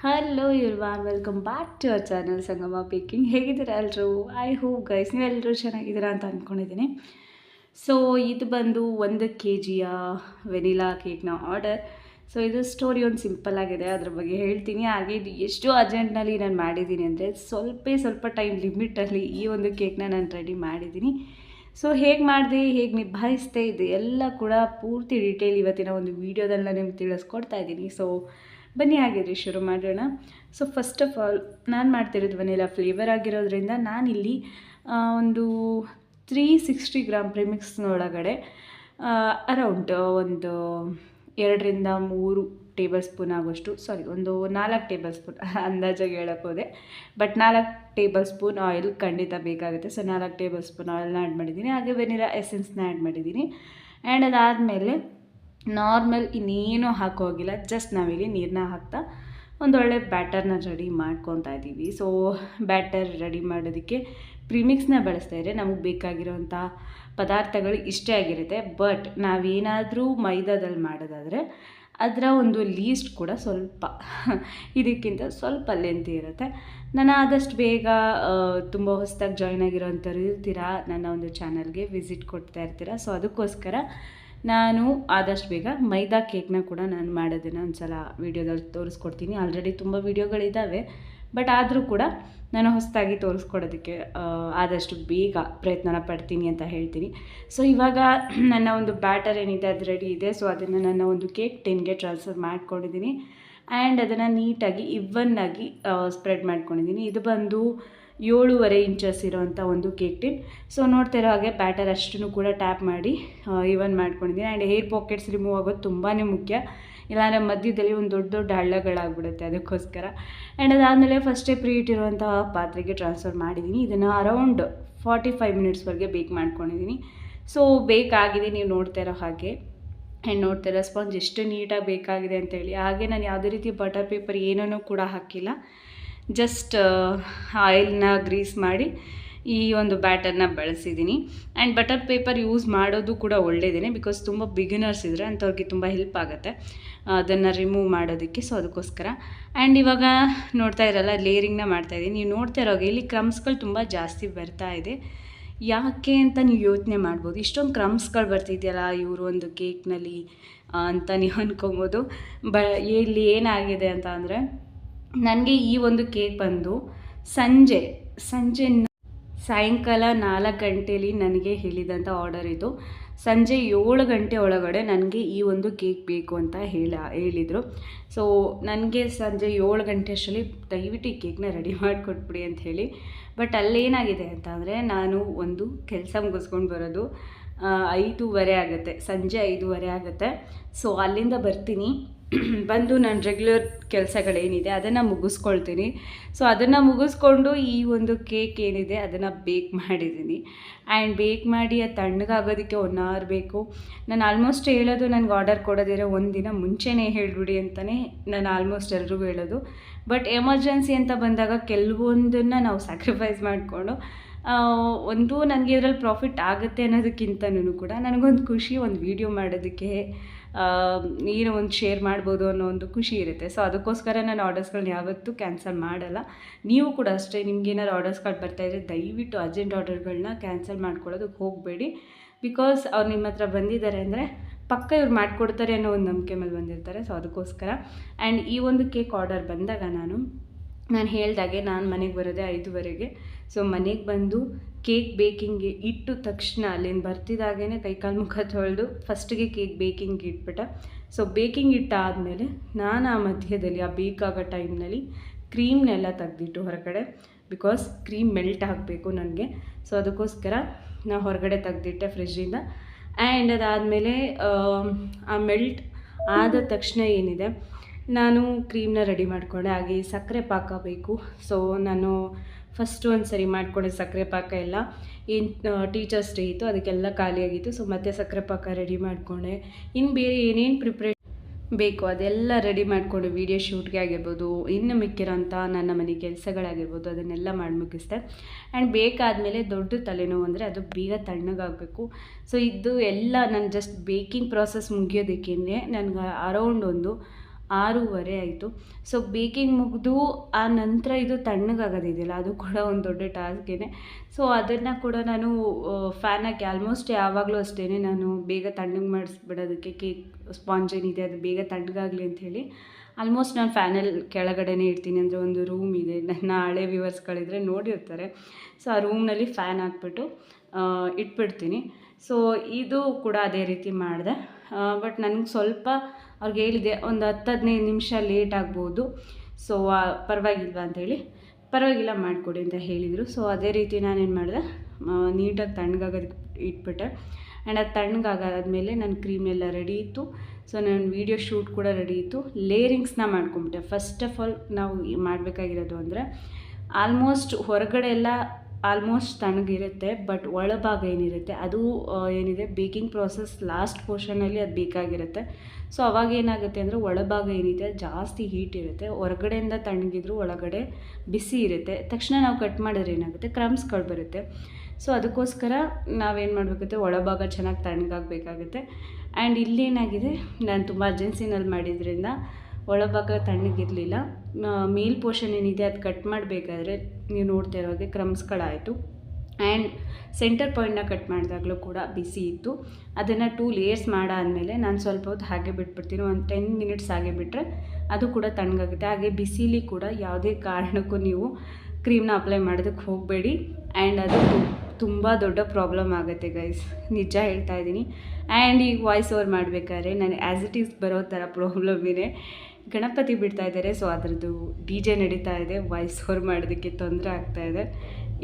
Hello von welcome back to our channel Sangama baking ಹೇಗಿದ್ದೀರಾ ಎಲ್ಲರೂ I hope guys ನೀವೆಲ್ಲರೂ ಚೆನ್ನಾಗಿದ್ದೀರಾ ಅಂತ ಅಂದ್ಕೊಂಡಿದ್ದೀನಿ ಸೊ ಇದು ಬಂದು ಒಂದು ಕೆ ಜಿಯ ವೆನಿಲಾ ಕೇಕ್ನ ಆರ್ಡರ್ ಸೊ ಇದು ಸ್ಟೋರಿ ಒಂದು ಸಿಂಪಲ್ ಆಗಿದೆ, ಅದ್ರ ಬಗ್ಗೆ ಹೇಳ್ತೀನಿ. ಹಾಗೆ ಇದು ಎಷ್ಟು ಅರ್ಜೆಂಟ್ನಲ್ಲಿ ನಾನು ಮಾಡಿದ್ದೀನಿ ಅಂದರೆ ಸ್ವಲ್ಪ ಸ್ವಲ್ಪ ಟೈಮ್ ಲಿಮಿಟಲ್ಲಿ ಈ ಒಂದು ಕೇಕ್ನ ನಾನು ರೆಡಿ ಮಾಡಿದ್ದೀನಿ. ಸೊ ಹೇಗೆ ಮಾಡಿದೆ, ಹೇಗೆ ನಿಭಾಯಿಸ್ದೆ ಇದು ಎಲ್ಲ ಕೂಡ ಪೂರ್ತಿ ಡೀಟೇಲ್ ಇವತ್ತಿನ ಒಂದು ವೀಡಿಯೋದಲ್ಲಿ ನಿಮ್ಗೆ ತಿಳಿಸ್ಕೊಡ್ತಾ ಇದ್ದೀನಿ. ಸೊ ಬನ್ನಿ ಹಾಗಿದ್ರೆ ಶುರು ಮಾಡೋಣ. ಸೊ ಫಸ್ಟ್ ಆಫ್ ಆಲ್ ನಾನು ಮಾಡ್ತಿರೋದು ವನಿಲಾ ಫ್ಲೇವರ್ ಆಗಿರೋದ್ರಿಂದ ನಾನಿಲ್ಲಿ ಒಂದು ತ್ರೀ ಸಿಕ್ಸ್ಟಿ ಗ್ರಾಮ್ ಪ್ರಿಮಿಕ್ಸ್ನೊಳಗಡೆ ಅರೌಂಡ್ ಒಂದು ಎರಡರಿಂದ ಮೂರು ಟೇಬಲ್ ಸ್ಪೂನ್ ಆಗೋಷ್ಟು ಸಾರಿ ಒಂದು ನಾಲ್ಕು ಟೇಬಲ್ ಸ್ಪೂನ್ ಅಂದಾಜಾಗಿ ಹೇಳಕ್ಕೆ ಹೋದೆ. ಬಟ್ ನಾಲ್ಕು ಟೇಬಲ್ ಸ್ಪೂನ್ ಆಯಿಲ್ ಖಂಡಿತ ಬೇಕಾಗುತ್ತೆ. ಸೊ ನಾಲ್ಕು ಟೇಬಲ್ ಸ್ಪೂನ್ ಆಯಿಲ್ನ ಆ್ಯಡ್ ಮಾಡಿದ್ದೀನಿ. ಹಾಗೆ ವೆನಿಲಾ ಎಸೆನ್ಸ್ನ ಆ್ಯಡ್ ಮಾಡಿದ್ದೀನಿ. ಆ್ಯಂಡ್ ಅದಾದಮೇಲೆ ನಾರ್ಮಲ್ ಇನ್ನೇನು ಹಾಕೋಗಿಲ್ಲ ಜಸ್ಟ್ ನಾವಿಲ್ಲಿ ನೀರನ್ನ ಹಾಕ್ತಾ ಒಂದೊಳ್ಳೆ ಬ್ಯಾಟರ್ನ ರೆಡಿ ಮಾಡ್ಕೊತಾ ಇದ್ದೀವಿ. ಸೊ ಬ್ಯಾಟರ್ ರೆಡಿ ಮಾಡೋದಕ್ಕೆ ಪ್ರಿಮಿಕ್ಸ್ನ ಬಳಸ್ತಾ ಇದ್ರೆ ನಮಗೆ ಬೇಕಾಗಿರೋಂಥ ಪದಾರ್ಥಗಳು ಇಷ್ಟೇ ಆಗಿರುತ್ತೆ. ಬಟ್ ನಾವೇನಾದರೂ ಮೈದಾದಲ್ಲಿ ಮಾಡೋದಾದರೆ ಅದರ ಒಂದು ಲೀಸ್ಟ್ ಕೂಡ ಸ್ವಲ್ಪ, ಇದಕ್ಕಿಂತ ಸ್ವಲ್ಪ ಲೆಂತಿ ಇರುತ್ತೆ. ನಾನು ಆದಷ್ಟು ಬೇಗ ತುಂಬ ಹೊಸದಾಗಿ ಜಾಯ್ನ್ ಆಗಿರೋವಂಥವ್ರು ಇರ್ತೀರಾ, ನನ್ನ ಒಂದು ಚಾನಲ್ಗೆ ವಿಸಿಟ್ ಕೊಡ್ತಾ ಇರ್ತೀರಾ. ಸೊ ಅದಕ್ಕೋಸ್ಕರ ನಾನು ಆದಷ್ಟು ಬೇಗ ಮೈದಾ ಕೇಕ್ನ ಕೂಡ ನಾನು ಮಾಡೋದನ್ನು ಒಂದು ಸಲ ವೀಡಿಯೋದಲ್ಲಿ ತೋರಿಸ್ಕೊಡ್ತೀನಿ. ಆಲ್ರೆಡಿ ತುಂಬ ವೀಡಿಯೋಗಳಿದ್ದಾವೆ ಬಟ್ ಆದರೂ ಕೂಡ ನಾನು ಹೊಸದಾಗಿ ತೋರಿಸ್ಕೊಡೋದಕ್ಕೆ ಆದಷ್ಟು ಬೇಗ ಪ್ರಯತ್ನನ ಪಡ್ತೀನಿ ಅಂತ ಹೇಳ್ತೀನಿ. ಸೊ ಇವಾಗ ನನ್ನ ಒಂದು ಬ್ಯಾಟರ್ ಏನಿದೆ, ಅದು ರೆಡಿ ಇದೆ. ಸೊ ಅದನ್ನು ನನ್ನ ಒಂದು ಕೇಕ್ ಟೆನ್ಗೆ ಟ್ರಾನ್ಸ್ಫರ್ ಮಾಡ್ಕೊಂಡಿದ್ದೀನಿ. ಆ್ಯಂಡ್ ಅದನ್ನು ನೀಟಾಗಿ ಇವನ್ನಾಗಿ ಸ್ಪ್ರೆಡ್ ಮಾಡ್ಕೊಂಡಿದ್ದೀನಿ. ಇದು ಬಂದು ಏಳೂವರೆ ಇಂಚಸ್ ಇರೋವಂಥ ಒಂದು ಕೇಕ್ ಟಿನ್. ಸೊ ನೋಡ್ತಾ ಇರೋ ಹಾಗೆ ಬ್ಯಾಟರ್ ಅಷ್ಟನ್ನು ಕೂಡ ಟ್ಯಾಪ್ ಮಾಡಿ ಇವನ್ ಮಾಡ್ಕೊಂಡಿದ್ದೀನಿ. ಆ್ಯಂಡ್ ಹೇರ್ ಪಾಕೆಟ್ಸ್ ರಿಮೂವ್ ಆಗೋದು ತುಂಬಾ ಮುಖ್ಯ. ಇಲ್ಲಾಂದರೆ ಮಧ್ಯದಲ್ಲಿ ಒಂದು ದೊಡ್ಡ ದೊಡ್ಡ ಹಳ್ಳಗಳಾಗ್ಬಿಡುತ್ತೆ ಅದಕ್ಕೋಸ್ಕರ. ಆ್ಯಂಡ್ ಅದಾದಮೇಲೆ ಫಸ್ಟೇ ಪ್ರೀ ಇಟ್ಟಿರುವಂಥ ಪಾತ್ರೆಗೆ ಟ್ರಾನ್ಸ್ಫರ್ ಮಾಡಿದ್ದೀನಿ. ಇದನ್ನು ಅರೌಂಡ್ ಫಾರ್ಟಿ ಫೈವ್ ಮಿನಿಟ್ಸ್ವರೆಗೆ ಬೇಕ್ ಮಾಡ್ಕೊಂಡಿದ್ದೀನಿ. ಸೊ ಬೇಕಾಗಿದೆ ನೀವು ನೋಡ್ತಾ ಇರೋ ಹಾಗೆ. ಆ್ಯಂಡ್ ನೋಡ್ತೀರ ಸ್ಪಾಂಜ್ ಎಷ್ಟು ನೀಟಾಗಿ ಬೇಕಾಗಿದೆ ಅಂತೇಳಿ. ಹಾಗೆ ನಾನು ಯಾವುದೇ ರೀತಿ ಬಟರ್ ಪೇಪರ್ ಏನೂ ಕೂಡ ಹಾಕಿಲ್ಲ. ಜಸ್ಟ್ ಆಯಿಲ್ನ ಗ್ರೀಸ್ ಮಾಡಿ ಈ ಒಂದು ಬ್ಯಾಟರ್ನ ಬಳಸಿದ್ದೀನಿ. ಆ್ಯಂಡ್ ಬಟರ್ ಪೇಪರ್ ಯೂಸ್ ಮಾಡೋದು ಕೂಡ ಒಳ್ಳೆಯದೇ ಬಿಕಾಸ್ ತುಂಬ ಬಿಗಿನರ್ಸ್ ಇದ್ದರೆ ಅಂಥವ್ರಿಗೆ ತುಂಬ ಹೆಲ್ಪ್ ಆಗುತ್ತೆ. ಅದನ್ನು ರಿಮೂವ್ ಮಾಡೋದಕ್ಕೆ ಸೊ ಅದಕ್ಕೋಸ್ಕರ. ಆ್ಯಂಡ್ ಇವಾಗ ನೋಡ್ತಾ ಇರಲ್ಲ ಲೇರಿಂಗ್ನ ಮಾಡ್ತಾಯಿದ್ದೀನಿ ನೀವು ನೋಡ್ತಾ ಇರೋ ಇಲ್ಲಿ ಕ್ರಮ್ಸ್ಗಳು ತುಂಬ ಜಾಸ್ತಿ ಬರ್ತಾ ಇದೆ. ಯಾಕೆ ಅಂತ ನೀವು ಯೋಚನೆ ಮಾಡ್ಬೋದು. ಇಷ್ಟೊಂದು ಕ್ರಮ್ಸ್ಗಳು ಬರ್ತಿದೆಯಲ್ಲ, ಇವರು ಒಂದು ಕೇಕ್ನಲ್ಲಿ ಅಂತ ನೀವು ಅಂದ್ಕೊಬೋದು ಬ, ಇಲ್ಲಿ ಏನಾಗಿದೆ ಅಂತ ಅಂದರೆ ನನಗೆ ಈ ಒಂದು ಕೇಕ್ ಬಂದು ಸಂಜೆ ಸಂಜೆ ಸಾಯಂಕಾಲ ನಾಲ್ಕು ಗಂಟೇಲಿ ನನಗೆ ಹೇಳಿದಂಥ ಆರ್ಡರ್ ಇದು. ಸಂಜೆ ಏಳು ಗಂಟೆ ಒಳಗಡೆ ನನಗೆ ಈ ಒಂದು ಕೇಕ್ ಬೇಕು ಅಂತ ಹೇಳ, ಹೇಳಿದರು. ಸೊ ನನಗೆ ಸಂಜೆ ಏಳು ಗಂಟೆ ಅಷ್ಟರಲ್ಲಿ ದಯವಿಟ್ಟು ಈ ಕೇಕ್ನ ರೆಡಿ ಮಾಡಿಕೊಟ್ಬಿಡಿ ಅಂತ ಹೇಳಿ. ಬಟ್ ಅಲ್ಲೇನಾಗಿದೆ ಅಂತ ಅಂದರೆ ನಾನು ಒಂದು ಕೆಲಸ ಮುಗಿಸ್ಕೊಂಡು ಬರೋದು ಐದೂವರೆ ಆಗುತ್ತೆ, ಸಂಜೆ ಐದೂವರೆ ಆಗುತ್ತೆ. ಸೊ ಅಲ್ಲಿಂದ ಬರ್ತೀನಿ. ಬಂದು ನಾನು ರೆಗ್ಯುಲರ್ ಕೆಲಸಗಳೇನಿದೆ, ಅದನ್ನು ಮುಗಿಸ್ಕೊಳ್ತೀನಿ. ಸೊ ಅದನ್ನು ಮುಗಿಸ್ಕೊಂಡು ಈ ಒಂದು ಕೇಕ್ ಏನಿದೆ, ಅದನ್ನು ಬೇಕ್ ಮಾಡಿದ್ದೀನಿ. ಆ್ಯಂಡ್ ಬೇಕ್ ಮಾಡಿ ಅದು ತಣ್ಣಗಾಗೋದಕ್ಕೆ ಒನ್ ಅವರ್ ಬೇಕು. ನಾನು ಆಲ್ಮೋಸ್ಟ್ ಹೇಳೋದು ನನಗೆ ಆರ್ಡರ್ ಕೊಡೋದಿರೋ ಒಂದಿನ ಮುಂಚೆನೇ ಹೇಳಿಬಿಡಿ ಅಂತಲೇ ನಾನು ಆಲ್ಮೋಸ್ಟ್ ಎಲ್ರಿಗೂ ಹೇಳೋದು. ಬಟ್ ಎಮರ್ಜೆನ್ಸಿ ಅಂತ ಬಂದಾಗ ಕೆಲವೊಂದನ್ನು ನಾವು ಸ್ಯಾಕ್ರಿಫೈಸ್ ಮಾಡಿಕೊಂಡು ಒಂದು ನನಗೆ ಇದರಲ್ಲಿ ಪ್ರಾಫಿಟ್ ಆಗುತ್ತೆ ಅನ್ನೋದಕ್ಕಿಂತನೂ ಕೂಡ ನನಗೊಂದು ಖುಷಿ ಒಂದು ವೀಡಿಯೋ ಮಾಡೋದಕ್ಕೆ ಏನೋ ಒಂದು ಶೇರ್ ಮಾಡ್ಬೋದು ಅನ್ನೋ ಒಂದು ಖುಷಿ ಇರುತ್ತೆ. ಸೊ ಅದಕ್ಕೋಸ್ಕರ ನಾನು ಆರ್ಡರ್ಸ್ಗಳನ್ನ ಯಾವತ್ತೂ ಕ್ಯಾನ್ಸಲ್ ಮಾಡಲ್ಲ. ನೀವು ಕೂಡ ಅಷ್ಟೇ ನಿಮ್ಗೆ ಏನಾದ್ರು ಆರ್ಡರ್ಸ್ಗಳು ಬರ್ತಾಯಿದ್ರೆ ದಯವಿಟ್ಟು ಅರ್ಜೆಂಟ್ ಆರ್ಡರ್ಗಳನ್ನ ಕ್ಯಾನ್ಸಲ್ ಮಾಡ್ಕೊಳ್ಳೋದಕ್ಕೆ ಹೋಗಬೇಡಿ. ಬಿಕಾಸ್ ಅವ್ರು ನಿಮ್ಮ ಹತ್ರ ಬಂದಿದ್ದಾರೆ ಅಂದರೆ ಪಕ್ಕ ಇವ್ರು ಮಾಡಿಕೊಡ್ತಾರೆ ಅನ್ನೋ ಒಂದು ನಂಬಿಕೆ ಮೇಲೆ ಬಂದಿರ್ತಾರೆ. ಸೊ ಅದಕ್ಕೋಸ್ಕರ. ಆ್ಯಂಡ್ ಈ ಒಂದು ಕೇಕ್ ಆರ್ಡರ್ ಬಂದಾಗ ನಾನು ನಾನು ಹೇಳಿದಾಗೆ ನಾನು ಮನೆಗೆ ಬರೋದೆ ಐದುವರೆಗೆ. ಸೊ ಮನೆಗೆ ಬಂದು ಕೇಕ್ ಬೇಕಿಂಗ್ ಇಟ್ಟು ತಕ್ಷಣ ಅಲ್ಲಿಂದ ಬರ್ತಿದ್ದಾಗೇ ಕೈಕಾಲು ಮುಖ ತೊಳೆದು ಫಸ್ಟಿಗೆ ಕೇಕ್ ಬೇಕಿಂಗ್ ಇಟ್ಬಿಟ್ಟೆ. ಸೊ ಬೇಕಿಂಗ್ ಇಟ್ಟಾದಮೇಲೆ ನಾನು ಆ ಮಧ್ಯದಲ್ಲಿ ಆ ಬೇಕಾಗೋ ಟೈಮ್ನಲ್ಲಿ ಕ್ರೀಮ್ನೆಲ್ಲ ತೆಗೆದಿಟ್ಟು ಹೊರಗಡೆ ಬಿಕಾಸ್ ಕ್ರೀಮ್ ಮೆಲ್ಟ್ ಆಗಬೇಕು ನನಗೆ. ಸೊ ಅದಕ್ಕೋಸ್ಕರ ನಾ ಹೊರಗಡೆ ತೆಗೆದಿಟ್ಟೆ ಫ್ರಿಜ್ಜಿಂದ. ಆ್ಯಂಡ್ ಅದಾದಮೇಲೆ, ಆ ಮೆಲ್ಟ್ ಆದ ತಕ್ಷಣ ಏನಿದೆ, ನಾನು ಕ್ರೀಮ್ನ ರೆಡಿ ಮಾಡಿಕೊಂಡೆ. ಹಾಗೆ ಸಕ್ಕರೆ ಪಾಕ ಬೇಕು. ಸೊ ನಾನು ಫಸ್ಟ್ ಒಂದು ಸರಿ ಮಾಡಿಕೊಂಡೆ ಸಕ್ಕರೆ ಪಾಕ ಎಲ್ಲ. ಏನು ಟೀಚರ್ಸ್ ಡೇ ಇತ್ತು, ಅದಕ್ಕೆಲ್ಲ ಖಾಲಿಯಾಗಿತ್ತು ಸೊ ಮತ್ತೆ ಸಕ್ಕರೆ ಪಾಕ ರೆಡಿ ಮಾಡಿಕೊಂಡೆ. ಇನ್ನು ಬೇರೆ ಏನೇನು ಪ್ರಿಪ್ರೇ ಬೇಕು, ಅದೆಲ್ಲ ರೆಡಿ ಮಾಡಿಕೊಂಡು ವೀಡಿಯೋ ಶೂಟ್ಗೆ ಆಗಿರ್ಬೋದು, ಇನ್ನು ಮಿಕ್ಕಿರೋಂಥ ನನ್ನ ಮನೆ ಕೆಲಸಗಳಾಗಿರ್ಬೋದು, ಅದನ್ನೆಲ್ಲ ಮಾಡಿ ಮುಗಿಸ್ದೆ. ಆ್ಯಂಡ್ ಬೇಕಾದಮೇಲೆ ದೊಡ್ಡ ತಲೆನೋವು ಅಂದರೆ ಅದು ಬೇಗ ತಣ್ಣಗಾಗಬೇಕು. ಸೊ ಇದು ಎಲ್ಲ ನಾನು ಜಸ್ಟ್ ಬೇಕಿಂಗ್ ಪ್ರಾಸೆಸ್ ಮುಗಿಯೋದಕ್ಕೇ ನನಗೆ ಅರೌಂಡ್ ಒಂದು ಆರೂವರೆ ಆಯಿತು. ಸೊ ಬೇಕಿಂಗ್ ಮುಗಿದು ಆ ನಂತರ ಇದು ತಣ್ಣಗಾಗೋದಿದೆಯಲ್ಲ ಅದು ಕೂಡ ಒಂದು ದೊಡ್ಡ ಟಾಸ್ಕೇ ಸೊ ಅದನ್ನು ಕೂಡ ನಾನು ಫ್ಯಾನ್ ಹಾಕಿ ಆಲ್ಮೋಸ್ಟ್ ಯಾವಾಗಲೂ ಅಷ್ಟೇ ನಾನು ಬೇಗ ತಣ್ಣಗೆ ಮಾಡಿಸ್ಬಿಡೋದಕ್ಕೆ ಕೇಕ್ ಸ್ಪಾಂಜ್ ಏನಿದೆ ಅದು ಬೇಗ ತಣ್ಣಗಾಗಲಿ ಅಂಥೇಳಿ ಆಲ್ಮೋಸ್ಟ್ ನಾನು ಫ್ಯಾನಲ್ಲಿ ಕೆಳಗಡೆನೇ ಇರ್ತೀನಿ ಅಂದರೆ ಒಂದು ರೂಮ್ ಇದೆ. ನನ್ನ ಹಳೆ ವ್ಯೂವರ್ಸ್ಗಳಿದ್ರೆ ನೋಡಿರ್ತಾರೆ ಸೊ ಆ ರೂಮ್ನಲ್ಲಿ ಫ್ಯಾನ್ ಹಾಕ್ಬಿಟ್ಟು ಇಟ್ಬಿಡ್ತೀನಿ. ಸೊ ಇದು ಕೂಡ ಅದೇ ರೀತಿ ಮಾಡಿದೆ. ಬಟ್ ನನಗೆ ಸ್ವಲ್ಪ ಅವ್ರಿಗೆ ಹೇಳಿದೆ, ಒಂದು ಹತ್ತು ಹದಿನೈದು ನಿಮಿಷ ಲೇಟ್ ಆಗ್ಬೋದು. ಸೊ ಪರವಾಗಿಲ್ವಾ ಅಂಥೇಳಿ ಪರವಾಗಿಲ್ಲ ಮಾಡಿಕೊಡಿ ಅಂತ ಹೇಳಿದರು. ಸೊ ಅದೇ ರೀತಿ ನಾನೇನು ಮಾಡಿದೆ ನೀಟಾಗಿ ತಣ್ಣಗಾಗೋದಕ್ಕೆ ಇಟ್ಬಿಟ್ಟೆ. ಆ್ಯಂಡ್ ಅದು ತಣ್ಣಗಾಗಾದ್ಮೇಲೆ ನನ್ನ ಕ್ರೀಮ್ ಎಲ್ಲ ರೆಡಿ ಇತ್ತು. ಸೊ ನನ್ನ ವೀಡಿಯೋ ಶೂಟ್ ಕೂಡ ರೆಡಿ ಇತ್ತು. ಲೇರಿಂಗ್ಸ್ನ ಮಾಡ್ಕೊಂಬಿಟ್ಟೆ. ಫಸ್ಟ್ ಆಫ್ ಆಲ್ ನಾವು ಮಾಡಬೇಕಾಗಿರೋದು ಅಂದರೆ ಆಲ್ಮೋಸ್ಟ್ ಹೊರಗಡೆ ಎಲ್ಲ ಆಲ್ಮೋಸ್ಟ್ ತಣ್ಣಗಿರುತ್ತೆ ಬಟ್ ಒಳಭಾಗ ಏನಿರುತ್ತೆ, ಅದು ಏನಿದೆ ಬೇಕಿಂಗ್ ಪ್ರಾಸೆಸ್ ಲಾಸ್ಟ್ ಪೋರ್ಷನಲ್ಲಿ ಅದು ಬೇಕಾಗಿರುತ್ತೆ ಸೊ ಅವಾಗ ಏನಾಗುತ್ತೆ ಅಂದರೆ, ಒಳಭಾಗ ಏನಿದೆ, ಜಾಸ್ತಿ ಹೀಟ್ ಇರುತ್ತೆ, ಹೊರಗಡೆಯಿಂದ ತಣ್ಣಗಿದ್ರು ಒಳಗಡೆ ಬಿಸಿ ಇರುತ್ತೆ. ತಕ್ಷಣ ನಾವು ಕಟ್ ಮಾಡಿದ್ರೆ ಏನಾಗುತ್ತೆ ಕ್ರಮ್ಸ್ಗಳು ಬರುತ್ತೆ. ಸೊ ಅದಕ್ಕೋಸ್ಕರ ನಾವೇನು ಮಾಡಬೇಕಾಗುತ್ತೆ, ಒಳಭಾಗ ಚೆನ್ನಾಗಿ ತಣ್ಣಗಾಗಬೇಕಾಗುತ್ತೆ. ಆ್ಯಂಡ್ ಇಲ್ಲೇನಾಗಿದೆ, ನಾನು ತುಂಬ ಅರ್ಜೆನ್ಸಿನಲ್ಲಿ ಮಾಡಿದ್ರಿಂದ ಒಳಭಾಗ ತಣ್ಣಗಿರಲಿಲ್ಲ. ಮೇಲ್ ಪೋರ್ಷನ್ ಏನಿದೆ ಅದು ಕಟ್ ಮಾಡಬೇಕಾದ್ರೆ ನೀವು ನೋಡ್ತಾ ಇರೋ ಹಾಗೆ ಕ್ರಮ್ಸ್ಗಳಾಯಿತು. ಆ್ಯಂಡ್ ಸೆಂಟರ್ ಪಾಯಿಂಟ್ನ ಕಟ್ ಮಾಡಿದಾಗಲೂ ಕೂಡ ಬಿಸಿ ಇತ್ತು. ಅದನ್ನು ಟೂ ಲೇಯರ್ಸ್ ಮಾಡಾದಮೇಲೆ ನಾನು ಸ್ವಲ್ಪ ಹೊತ್ತು ಹಾಗೆ ಬಿಟ್ಬಿಡ್ತೀನಿ. ಒಂದು ಟೆನ್ ಮಿನಿಟ್ಸ್ ಹಾಗೆ ಬಿಟ್ಟರೆ ಅದು ಕೂಡ ತಣ್ಣಗಾಗುತ್ತೆ. ಹಾಗೆ ಬಿಸಿಲಿ ಕೂಡ ಯಾವುದೇ ಕಾರಣಕ್ಕೂ ನೀವು ಕ್ರೀಮ್ನ ಅಪ್ಲೈ ಮಾಡೋದಕ್ಕೆ ಹೋಗಬೇಡಿ. ಆ್ಯಂಡ್ ಅದು ತುಂಬ ದೊಡ್ಡ ಪ್ರಾಬ್ಲಮ್ ಆಗುತ್ತೆ ಗೈಸ್ ನಿಜ ಹೇಳ್ತಾ ಇದ್ದೀನಿ. ಆ್ಯಂಡ್ ಈಗ ವಾಯ್ಸ್ ಓವರ್ ಮಾಡಬೇಕಾದ್ರೆ ನಾನು ಆ್ಯಸ್ ಇಟ್ ಈಸ್ ಬರೋ ಥರ ಪ್ರಾಬ್ಲಮ್ ಇದೆ. ಗಣಪತಿ ಬಿಡ್ತಾ ಇದ್ದಾರೆ ಸೊ ಅದರದ್ದು ಡಿ ಜೆ ನಡೀತಾ ಇದೆ ವಾಯ್ಸ್ ಓವರ್ ಮಾಡೋದಕ್ಕೆ ತೊಂದರೆ ಆಗ್ತಾ ಇದೆ.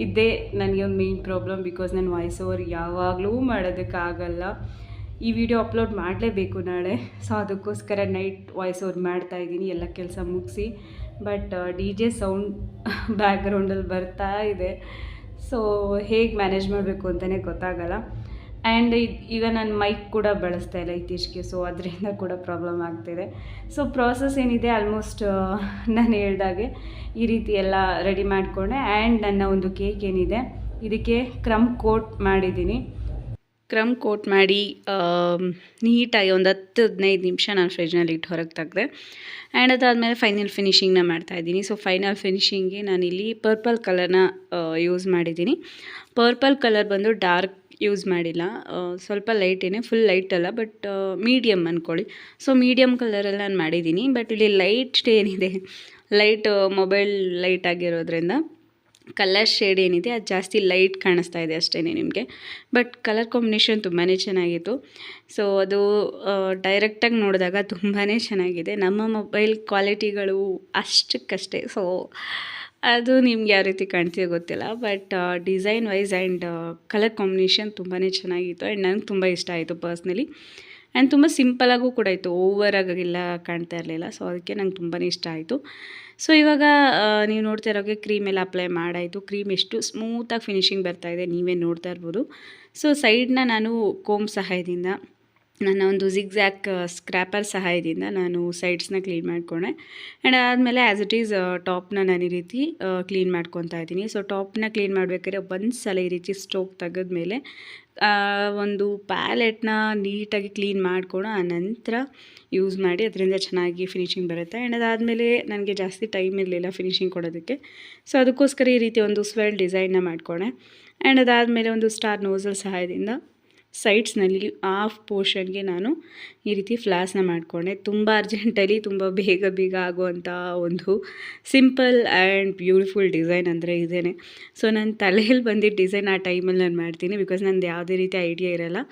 ಇದೇ ನನಗೆ ಒಂದು ಮೇಯ್ನ್ ಪ್ರಾಬ್ಲಮ್ ಬಿಕಾಸ್ ನಾನು ವಾಯ್ಸ್ ಓವರ್ ಯಾವಾಗಲೂ ಮಾಡೋದಕ್ಕಾಗಲ್ಲ ಈ ವಿಡಿಯೋ ಅಪ್ಲೋಡ್ ಮಾಡಲೇಬೇಕು ನಾಳೆ ಸೊ ಅದಕ್ಕೋಸ್ಕರ ನೈಟ್ ವಾಯ್ಸ್ ಓವರ್ ಮಾಡ್ತಾ ಇದ್ದೀನಿ, ಎಲ್ಲ ಕೆಲಸ ಮುಗಿಸಿ. ಬಟ್ ಡಿ ಜೆ ಸೌಂಡ್ ಬ್ಯಾಕ್ಗ್ರೌಂಡಲ್ಲಿ ಬರ್ತಾ ಇದೆ. ಸೊ ಹೇಗೆ ಮ್ಯಾನೇಜ್ ಮಾಡಬೇಕು ಅಂತಲೇ ಗೊತ್ತಾಗಲ್ಲ. ಆ್ಯಂಡ್ ಈಗ ನಾನು ಮೈಕ್ ಕೂಡ ಬಳಸ್ತಾ ಇಲ್ಲ ಇತ್ತೀಚೆಗೆ ಸೊ ಅದರಿಂದ ಕೂಡ ಪ್ರಾಬ್ಲಮ್ ಆಗ್ತಿದೆ. ಸೊ ಪ್ರಾಸೆಸ್ ಏನಿದೆ ಆಲ್ಮೋಸ್ಟ್ ನಾನು ಹೇಳ್ದಾಗೆ ಈ ರೀತಿ ಎಲ್ಲ ರೆಡಿ ಮಾಡಿಕೊಂಡೆ. ಆ್ಯಂಡ್ ನನ್ನ ಒಂದು ಕೇಕ್ ಏನಿದೆ, ಇದಕ್ಕೆ ಕ್ರಮ್ ಕೋಟ್ ಮಾಡಿದ್ದೀನಿ. ಕ್ರಮ್ ಕೋಟ್ ಮಾಡಿ ನೀಟಾಗಿ ಒಂದು ಹತ್ತು ಹದಿನೈದು ನಿಮಿಷ ನಾನು ಫ್ರಿಜ್ನಲ್ಲಿ ಇಟ್ಟು ಹೊರಗೆ ತೆಗೆದೆ. ಆ್ಯಂಡ್ ಅದಾದಮೇಲೆ ಫೈನಲ್ ಫಿನಿಶಿಂಗ್ನ ಮಾಡ್ತಾಯಿದ್ದೀನಿ ಸೊ ಫೈನಲ್ ಫಿನಿಷಿಂಗ್ಗೆ ನಾನಿಲ್ಲಿ ಪರ್ಪಲ್ ಕಲರ್ನ ಯೂಸ್ ಮಾಡಿದ್ದೀನಿ. ಪರ್ಪಲ್ ಕಲರ್ ಬಂದು ಡಾರ್ಕ್ ಯೂಸ್ ಮಾಡಿಲ್ಲ. ಸ್ವಲ್ಪ ಲೈಟೇನೆ ಫುಲ್ ಲೈಟ್ ಅಲ್ಲ ಬಟ್ ಮೀಡಿಯಮ್ ಅಂದ್ಕೊಳ್ಳಿ ಸೊ ಮೀಡಿಯಮ್ ಕಲರಲ್ಲಿ ನಾನು ಮಾಡಿದ್ದೀನಿ ಬಟ್ ಇಲ್ಲಿ ಲೈಟ್ ಏನಿದೆ ಲೈಟ್ ಮೊಬೈಲ್ ಲೈಟ್ ಆಗಿರೋದ್ರಿಂದ ಕಲರ್ ಶೇಡ್ ಏನಿದೆ, ಅದು ಜಾಸ್ತಿ ಲೈಟ್ ಕಾಣಿಸ್ತಾ ಇದೆ ಅಷ್ಟೇ ನಿಮಗೆ. ಬಟ್ ಕಲರ್ ಕಾಂಬಿನೇಷನ್ ತುಂಬಾ ಚೆನ್ನಾಗಿತ್ತು. ಸೊ ಅದು ಡೈರೆಕ್ಟಾಗಿ ನೋಡಿದಾಗ ತುಂಬಾ ಚೆನ್ನಾಗಿದೆ. ನಮ್ಮ ಮೊಬೈಲ್ ಕ್ವಾಲಿಟಿಗಳು ಅಷ್ಟಕ್ಕಷ್ಟೇ. ಸೊ ಅದು ನಿಮ್ಗೆ ಯಾವ ರೀತಿ ಕಾಣ್ತಿದೆ ಗೊತ್ತಿಲ್ಲ but design wise and colour combination ತುಂಬಾ ಚೆನ್ನಾಗಿತ್ತು ಆ್ಯಂಡ್ ನನಗೆ ತುಂಬ ಇಷ್ಟ ಆಯಿತು ಪರ್ಸ್ನಲಿ ಆ್ಯಂಡ್ ತುಂಬ ಸಿಂಪಲಾಗೂ ಕೂಡ ಇತ್ತು ಆಗಿಲ್ಲ ಕಾಣ್ತಾ ಇರಲಿಲ್ಲ ಸೊ ಅದಕ್ಕೆ ನಂಗೆ ತುಂಬಾ ಇಷ್ಟ ಆಯಿತು. ಸೊ ಇವಾಗ ನೀವು ನೋಡ್ತಾ ಇರೋಕ್ಕೆ ಕ್ರೀಮ್ ಎಲ್ಲ ಅಪ್ಲೈ ಮಾಡಾಯಿತು ಕ್ರೀಮ್ ಎಷ್ಟು ಸ್ಮೂತಾಗಿ ಫಿನಿಶಿಂಗ್ ಬರ್ತಾಯಿದೆ ನೀವೇ ನೋಡ್ತಾ ಇರ್ಬೋದು. ಸೊ ಸೈಡ್ನ ನಾನು ಕೋಮ್ ಸಹಾಯದಿಂದ ನನ್ನ ಒಂದು ಜಿಗ್ಜ್ಯಾಕ್ ಸ್ಕ್ರ್ಯಾಪರ್ ಸಹಾಯದಿಂದ ನಾನು ಸೈಡ್ಸ್ನ ಕ್ಲೀನ್ ಮಾಡ್ಕೊಂಡೆ. ಆ್ಯಂಡ್ ಆದಮೇಲೆ ಆ್ಯಸ್ ಇಟ್ ಈಸ್ ಟಾಪ್ನ ನಾನು ಈ ರೀತಿ ಕ್ಲೀನ್ ಮಾಡ್ಕೊತಾ ಇದ್ದೀನಿ. ಸೊ ಟಾಪ್ನ ಕ್ಲೀನ್ ಮಾಡಬೇಕಾದ್ರೆ ಒಂದು ಸಲ ಈ ರೀತಿ ಸ್ಟೋಕ್ ತೆಗೆದ್ಮೇಲೆ ಒಂದು ಪ್ಯಾಲೆಟ್ನ ನೀಟಾಗಿ ಕ್ಲೀನ್ ಮಾಡ್ಕೊಂಡು ಆ ನಂತರ ಯೂಸ್ ಮಾಡಿ ಅದರಿಂದ ಚೆನ್ನಾಗಿ ಫಿನಿಶಿಂಗ್ ಬರುತ್ತೆ. ಆ್ಯಂಡ್ ಅದಾದಮೇಲೆ ನನಗೆ ಜಾಸ್ತಿ ಟೈಮ್ ಇರಲಿಲ್ಲ ಫಿನಿಶಿಂಗ್ ಕೊಡೋದಕ್ಕೆ. ಸೊ ಅದಕ್ಕೋಸ್ಕರ ಈ ರೀತಿ ಒಂದು ಸ್ವೆಲ್ ಡಿಸೈನ್ನ ಮಾಡ್ಕೊಂಡೆ. ಆ್ಯಂಡ್ ಅದಾದಮೇಲೆ ಒಂದು ಸ್ಟಾರ್ ನೋಸಲ್ ಸಹಾಯದಿಂದ ಸೈಡ್ಸ್ನಲ್ಲಿ ಆಫ್ ಪೋರ್ಷನ್ಗೆ ನಾನು ಈ ರೀತಿ ಫ್ಲಾಸ್ನ ಮಾಡಿಕೊಂಡೆ. ತುಂಬ ಅರ್ಜೆಂಟಲ್ಲಿ ತುಂಬ ಬೇಗ ಬೇಗ ಆಗುವಂಥ ಒಂದು ಸಿಂಪಲ್ ಆ್ಯಂಡ್ ಬ್ಯೂಟಿಫುಲ್ ಡಿಸೈನ್ ಅಂದರೆ ಇದೇನೆ. ಸೊ ನನ್ನ ತಲೆಯಲ್ಲಿ ಬಂದಿದ್ದ ಡಿಸೈನ್ ಆ ಟೈಮಲ್ಲಿ ನಾನು ಮಾಡ್ತೀನಿ ಬಿಕಾಸ್ ನಂದು ಯಾವುದೇ ರೀತಿ ಐಡಿಯಾ ಇರೋಲ್ಲ.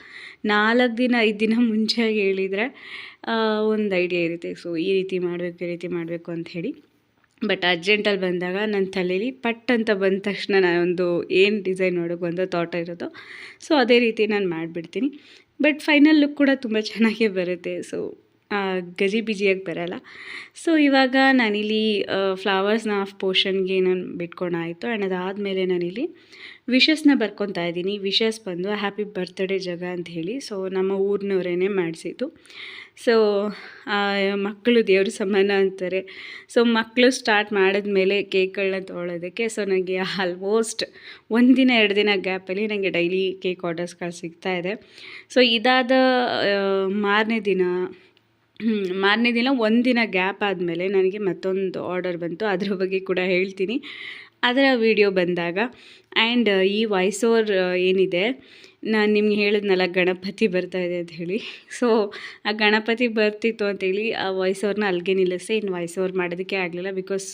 ನಾಲ್ಕು ದಿನ, ಐದು ದಿನ ಮುಂಚೆಯಾಗಿ ಹೇಳಿದರೆ ಒಂದು ಐಡಿಯಾ ಇರುತ್ತೆ. ಸೊ ಈ ರೀತಿ ಮಾಡಬೇಕು, ಈ ರೀತಿ ಮಾಡಬೇಕು ಅಂತ ಹೇಳಿ. ಬಟ್ ಅರ್ಜೆಂಟಲ್ಲಿ ಬಂದಾಗ ನನ್ನ ತಲೆಯಲ್ಲಿ ಪಟ್ ಅಂತ ಬಂದ ತಕ್ಷಣ ನಾನೊಂದು ಏನು ಡಿಸೈನ್ ಮಾಡೋಕೆ ಒಂದು ತೋಟ ಇರೋದು. ಸೊ ಅದೇ ರೀತಿ ನಾನು ಮಾಡಿಬಿಡ್ತೀನಿ. ಬಟ್ ಫೈನಲ್ ಲುಕ್ ಕೂಡ ತುಂಬ ಚೆನ್ನಾಗೇ ಬರುತ್ತೆ. ಸೊ ಗಜಿ ಬಿಜಿಯಾಗಿ ಬರೋಲ್ಲ. ಸೊ ಇವಾಗ ನಾನಿಲ್ಲಿ ಫ್ಲವರ್ಸ್ನ ಆಫ್ ಪೋರ್ಷನ್ಗೆ ನಾನು ಬಿಟ್ಕೊಂಡಾಯಿತು ಆ್ಯಂಡ್ ಅದಾದಮೇಲೆ ನಾನಿಲ್ಲಿ ವಿಶಸ್ನ ಬರ್ಕೊತಾ ಇದ್ದೀನಿ. ವಿಶಸ್ ಬಂದು ಹ್ಯಾಪಿ ಬರ್ತ್ಡೇ ಜಗ ಅಂತ ಹೇಳಿ. ಸೊ ನಮ್ಮ ಊರಿನವರೇನೆ ಮಾಡಿಸಿದ್ದು. ಸೊ ಮಕ್ಕಳು ದೇವ್ರ ಸಮಾನ ಅಂತಾರೆ. ಸೊ ಮಕ್ಕಳು ಸ್ಟಾರ್ಟ್ ಮಾಡಿದ್ಮೇಲೆ ಕೇಕ್ಗಳನ್ನ ತೊಗೊಳೋದಕ್ಕೆ. ಸೊ ನನಗೆ ಆಲ್ಮೋಸ್ಟ್ ಒಂದಿನ ಎರಡು ದಿನ ಗ್ಯಾಪಲ್ಲಿ ನನಗೆ ಡೈಲಿ ಕೇಕ್ ಆರ್ಡರ್ಸ್ಗಳು ಸಿಗ್ತಾ ಇದೆ. ಸೊ ಇದಾದ ಮಾರನೇ ದಿನ ಮಾರನೇ ದಿನ ಒಂದಿನ ಗ್ಯಾಪ್ ಆದಮೇಲೆ ನನಗೆ ಮತ್ತೊಂದು ಆರ್ಡರ್ ಬಂತು. ಅದರ ಬಗ್ಗೆ ಕೂಡ ಹೇಳ್ತೀನಿ. ಅದರ ವಿಡಿಯೋ ಬಂದಾಗ ಆ್ಯಂಡ್ ಈ ವಾಯ್ಸ್ ಓವರ್ ಏನಿದೆ ನಾನು ನಿಮ್ಗೆ ಹೇಳಿದ್ನಲ್ಲ, ಗಣಪತಿ ಬರ್ತಾ ಇದೆ ಅಂತ ಹೇಳಿ. ಸೊ ಆ ಗಣಪತಿ ಬರ್ತಿತ್ತು ಅಂತೇಳಿ ಆ ವಾಯ್ಸ್ ಓವರ್ನ ಅಲ್ಲಿಗೆ ನಿಲ್ಲಿಸಿ ಇನ್ನು ವಾಯ್ಸ್ ಓವರ್ ಮಾಡೋದಕ್ಕೆ ಆಗಲಿಲ್ಲ ಬಿಕಾಸ್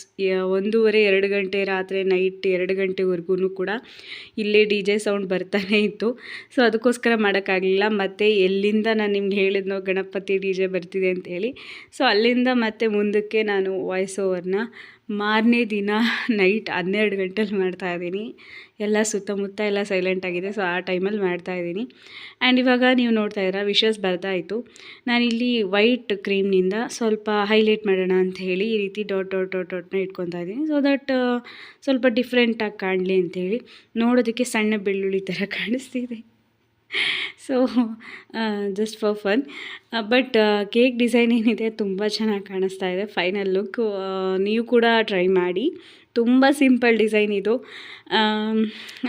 ಒಂದೂವರೆ, ಎರಡು ಗಂಟೆ ರಾತ್ರಿ ನೈಟ್ ಎರಡು ಗಂಟೆವರೆಗೂ ಕೂಡ ಇಲ್ಲೇ ಡಿ ಜೆ ಸೌಂಡ್ ಬರ್ತಾನೆ ಇತ್ತು. ಸೊ ಅದಕ್ಕೋಸ್ಕರ ಮಾಡೋಕ್ಕಾಗಲಿಲ್ಲ ಮತ್ತು ಎಲ್ಲಿಂದ ನಾನು ನಿಮ್ಗೆ ಹೇಳಿದ್ನೋ, ಗಣಪತಿ ಡಿ ಜೆ ಬರ್ತಿದೆ ಅಂತೇಳಿ ಸೊ ಅಲ್ಲಿಂದ ಮತ್ತೆ ಮುಂದಕ್ಕೆ ನಾನು ವಾಯ್ಸ್ ಓವರ್ನ ಮಾರನೇ ದಿನ ನೈಟ್ ಹನ್ನೆರಡು ಗಂಟೆಲಿ ಮಾಡ್ತಾಯಿದ್ದೀನಿ ಎಲ್ಲ ಸುತ್ತಮುತ್ತ ಎಲ್ಲ ಸೈಲೆಂಟ್ ಆಗಿದೆ ಸೊ ಆ ಟೈಮಲ್ಲಿ ಮಾಡ್ತಾಯಿದ್ದೀನಿ ಆ್ಯಂಡ್ ಇವಾಗ ನೀವು ನೋಡ್ತಾ ಇದ್ದೀರಾ ವಿಷಸ್ ಬರ್ದಾಯಿತು. ನಾನಿಲ್ಲಿ ವೈಟ್ ಕ್ರೀಮ್ನಿಂದ ಸ್ವಲ್ಪ ಹೈಲೈಟ್ ಮಾಡೋಣ ಅಂತ ಹೇಳಿ ಈ ರೀತಿ ಡಾಟ್ ಡಾಟ್ ಡಾಟ್ ಡಾಟ್ನ ಇಟ್ಕೊತಾ ಇದ್ದೀನಿ. ಸೊ ದಟ್ ಸ್ವಲ್ಪ ಡಿಫ್ರೆಂಟಾಗಿ ಕಾಣಲಿ ಅಂಥೇಳಿ ನೋಡೋದಕ್ಕೆ ಸಣ್ಣ ಬೆಳ್ಳುಳ್ಳಿ ಥರ ಕಾಣಿಸ್ತಿದೆ. So just for fun but cake design ಏನಿದೆ ತುಂಬ ಚೆನ್ನಾಗಿ ಕಾಣಿಸ್ತಾ ಇದೆ. ಫೈನಲ್ ಲುಕ್ ನೀವು ಕೂಡ ಟ್ರೈ ಮಾಡಿ. ತುಂಬ ಸಿಂಪಲ್ ಡಿಸೈನ್ ಇದು. ಹೊಸೊಬ್ರಿಗೆ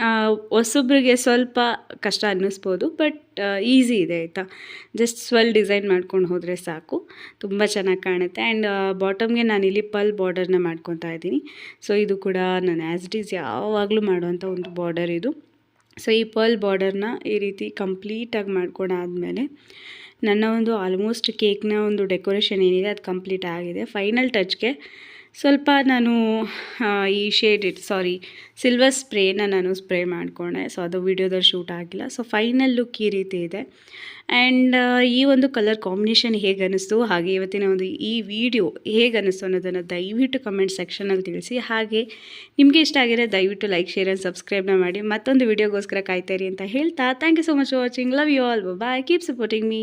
ಆ, ಹೊಸಬ್ರಿಗೆ ಸ್ವಲ್ಪ ಕಷ್ಟ ಅನ್ನಿಸ್ಬೋದು ಬಟ್ ಈಸಿ ಇದೆ ಆಯಿತಾ? ಜಸ್ಟ್ ಸ್ವಲ್ ಡಿಸೈನ್ ಮಾಡ್ಕೊಂಡು ಹೋದರೆ ಸಾಕು. ತುಂಬ ಚೆನ್ನಾಗಿ ಕಾಣುತ್ತೆ. ಆ್ಯಂಡ್ ಬಾಟಮ್ಗೆ ನಾನಿಲ್ಲಿ ಪಲ್ ಬಾರ್ಡರ್ನ ಮಾಡ್ಕೊತಾ ಇದ್ದೀನಿ. ಸೊ ಇದು ಕೂಡ ನಾನು ಆ್ಯಸ್ ಇಟ್ ಈಸ್ ಯಾವಾಗಲೂ ಮಾಡುವಂಥ ಒಂದು ಬಾರ್ಡರ್ ಇದು. ಸೊ ಈ ಪರ್ಲ್ ಬಾರ್ಡರ್ನ ಈ ರೀತಿ ಕಂಪ್ಲೀಟಾಗಿ ಮಾಡ್ಕೊಂಡಾದಮೇಲೆ ನನ್ನ ಒಂದು ಆಲ್ಮೋಸ್ಟ್ ಕೇಕ್ನ ಒಂದು ಡೆಕೋರೇಷನ್ ಏನಿದೆ ಅದು ಕಂಪ್ಲೀಟ್ ಆಗಿದೆ. ಫೈನಲ್ ಟಚ್ಗೆ ಸ್ವಲ್ಪ ನಾನು ಈ ಶೇಡ್ ಇಟ್ ಸಾರಿ ಸಿಲ್ವರ್ ಸ್ಪ್ರೇನ ನಾನು ಸ್ಪ್ರೇ ಮಾಡಿಕೊಂಡೆ. ಸೊ ಅದು ವಿಡಿಯೋದಲ್ಲಿ ಶೂಟ್ ಆಗಿಲ್ಲ. ಸೊ ಫೈನಲ್ ಲುಕ್ ಈ ರೀತಿ ಇದೆ. ಆ್ಯಂಡ್ ಈ ಒಂದು ಕಲರ್ ಕಾಂಬಿನೇಷನ್ ಹೇಗೆ ಅನ್ನಿಸ್ತು? ಹಾಗೆ ಇವತ್ತಿನ ಒಂದು ಈ ವಿಡಿಯೋ ಹೇಗೆ ಅನ್ನಿಸ್ತು ಅನ್ನೋದನ್ನು ದಯವಿಟ್ಟು ಕಮೆಂಟ್ ಸೆಕ್ಷನಲ್ಲಿ ತಿಳಿಸಿ. ಹಾಗೆ ನಿಮಗೆ ಇಷ್ಟ ಆಗಿರೋ ದಯವಿಟ್ಟು ಲೈಕ್ ಶೇರ್ ಆ್ಯಂಡ್ ಸಬ್ಸ್ಕ್ರೈಬ್ನ ಮಾಡಿ. ಮತ್ತೊಂದು ವಿಡಿಯೋಗೋಸ್ಕರ ಕಾಯ್ತಾಯಿರಿ ಅಂತ ಹೇಳ್ತಾ. Thank you so much for watching love you all bye keep supporting me